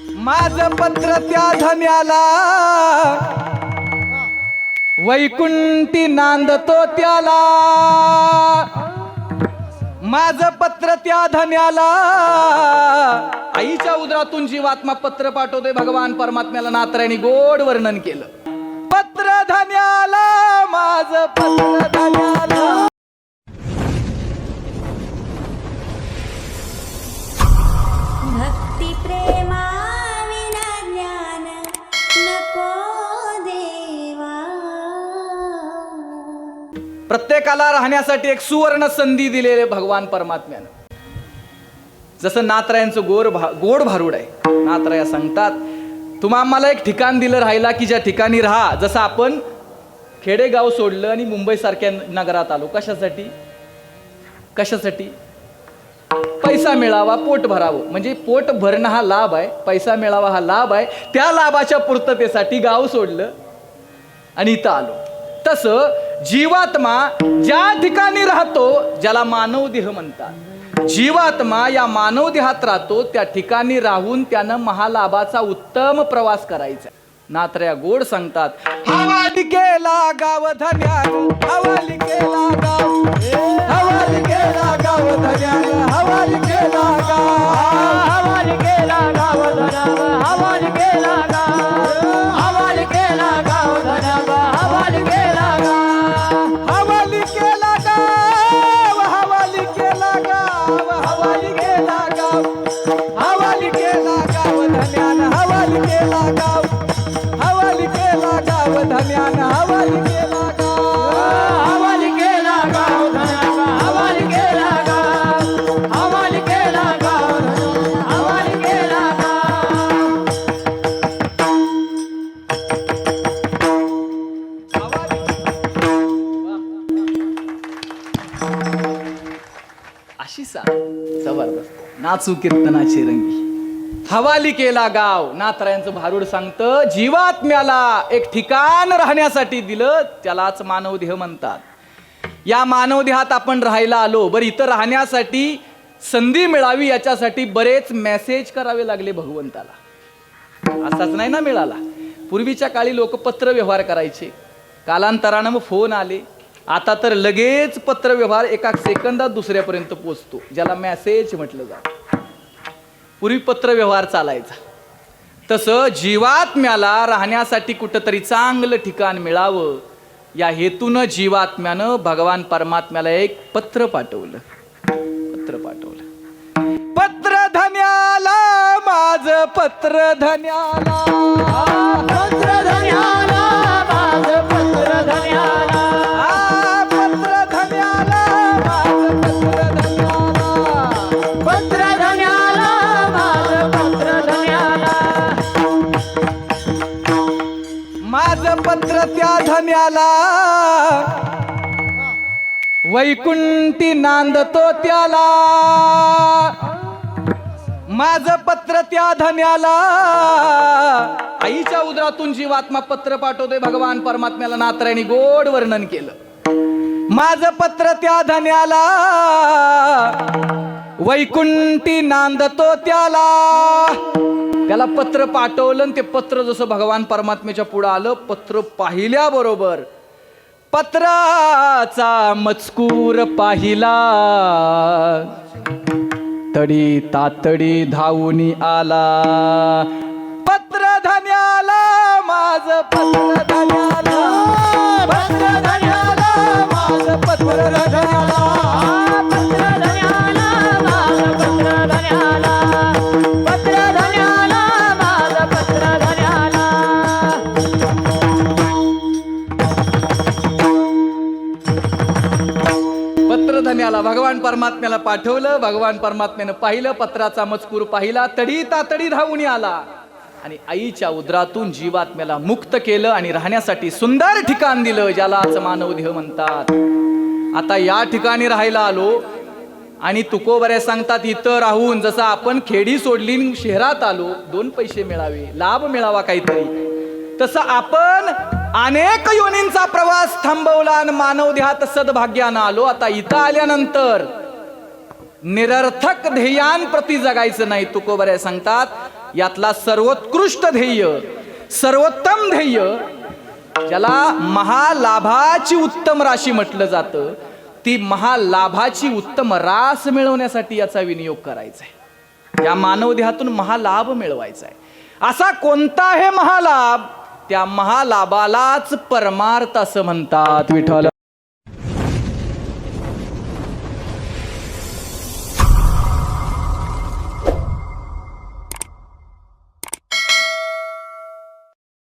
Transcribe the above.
माझ पत्र त्या धन्याला. वैकुंठी नांदतो त्याला. माझ पत्र त्या धन्याला. आईच्या उदरातून जीवात्मा पत्र पाठवतोय भगवान. परमात्म्याला नात्र्याने गोड वर्णन केलं. पत्र धन्याला माझ पत्र धन्या प्रत्येकाला राहण्यासाठी एक सुवर्ण संधी दिलेले भगवान परमात्म्यानं. जसं नातरायांचं गोर भा गोड भारूड आहे. नातराया सांगतात तुम्हा आम्हाला एक ठिकाण दिलं राहिला की ज्या ठिकाणी राहा. जसं आपण खेडेगाव सोडलं आणि मुंबईसारख्या नगरात आलो. कशासाठी? कशासाठी? पैसा मिळावा पोट भरावं. म्हणजे पोट भरणं हा लाभ आहे. पैसा मिळावा हा लाभ आहे. त्या लाभाच्या पूर्ततेसाठी गाव सोडलं आणि इथं आलो. तसं जीवात्मा ज्या ठिकाणी राहतो ज्याला मानव देह म्हणतात. जीवात्मा या मानव देहात राहतो त्या ठिकाणी राहून त्यानं महालाभाचा उत्तम प्रवास करायचा. नात्र्या गोड सांगतात हवाली केला गाव धन्या हवाली केला गाव केला गाव. हवाली केला गाव धन्यान हवाली केला गाव. हवाली केला गाव धन्यान हवाली केला गाव. हवाली केला गाव धन्यान हवाली केला गाव. अशी सा जबरदस्त. नाचू कीर्तनाची रंगी. हवाली केला गाव. नातरायांचं भारूड सांगतं जीवात्म्याला एक ठिकाण राहण्यासाठी दिलं त्यालाच मानवदेह म्हणतात. या मानवदेहात आपण राहायला आलो बरं इथं राहण्यासाठी संधी मिळावी याच्यासाठी बरेच मेसेज करावे लागले भगवंताला. असाच नाही ना मिळाला? पूर्वीच्या काळी लोक पत्र व्यवहार करायचे. कालांतरानं मग फोन आले. आता तर लगेच पत्र व्यवहार एका सेकंदात दुसऱ्यापर्यंत पोचतो ज्याला मेसेज म्हटलं जातं. पूर्वी पत्र व्यवहार चालायचा. तसं जीवात्म्याला राहण्यासाठी कुठंतरी चांगलं ठिकाण मिळावं या हेतूनं जीवात्म्यानं भगवान परमात्म्याला एक पत्र पाठवलं. पत्र पाठवलं. पत्र धन्याला माझ पत्र धन्याला. माझ पत्र त्या धन्याला. वैकुंठी नांदतो त्याला. माझ पत्र त्या धन्याला. आईच्या उदरातून जीवात्मा पत्र पाठवते भगवान. परमात्म्याला नात्र्याने गोड वर्णन केलं. माझ पत्र त्या धन्याला वैकुंठी नांदतो त्याला. त्याला पत्र पाठवलं आणि ते पत्र जसं भगवान परमात्म्याच्या पुढं आलं पत्र पाहिल्याबरोबर पत्राचा मजकूर पाहिला. तडी तातडी धावून आला. पत्र धन्याला माझ पत्र धन्याला. पत्र धन्या माझ भगवान परमात्म्याला पाठवलं भगवान परमात्म्यानं पाहिलं पत्राचा मजकूर पाहिला तडी तातडी धावून आला. आणि आईच्या उदरातून जीवात्म्याला मुक्त केलं आणि राहण्यासाठी सुंदर ठिकाण दिलं ज्याला आज मानव देह म्हणतात. आता या ठिकाणी राहायला आलो आणि तुकोबऱ्या सांगतात इथं राहून जसं आपण खेडी सोडली आणि शहरात आलो दोन पैसे मिळावे लाभ मिळावा काहीतरी. तसं आपण अनेक योनींचा प्रवास थांबवला आणि मानव देहात सद्भाग्यानं आलो. आता इथं आल्यानंतर निरर्थक ध्येयांप्रती जगायचं नाही तुकोबऱ्या सांगतात. यातला सर्वोत्कृष्ट ध्येय सर्वोत्तम ध्येय ज्याला महालाभाची उत्तम राशी म्हटलं जातं ती महालाभाची उत्तम रास मिळवण्यासाठी याचा विनियोग करायचा आहे या मानवदेहातून महालाभ मिळवायचा आहे असा कोणता आहे महालाभ? त्या महालाभालाच परमार्थ असं म्हणतात विठ्ठल.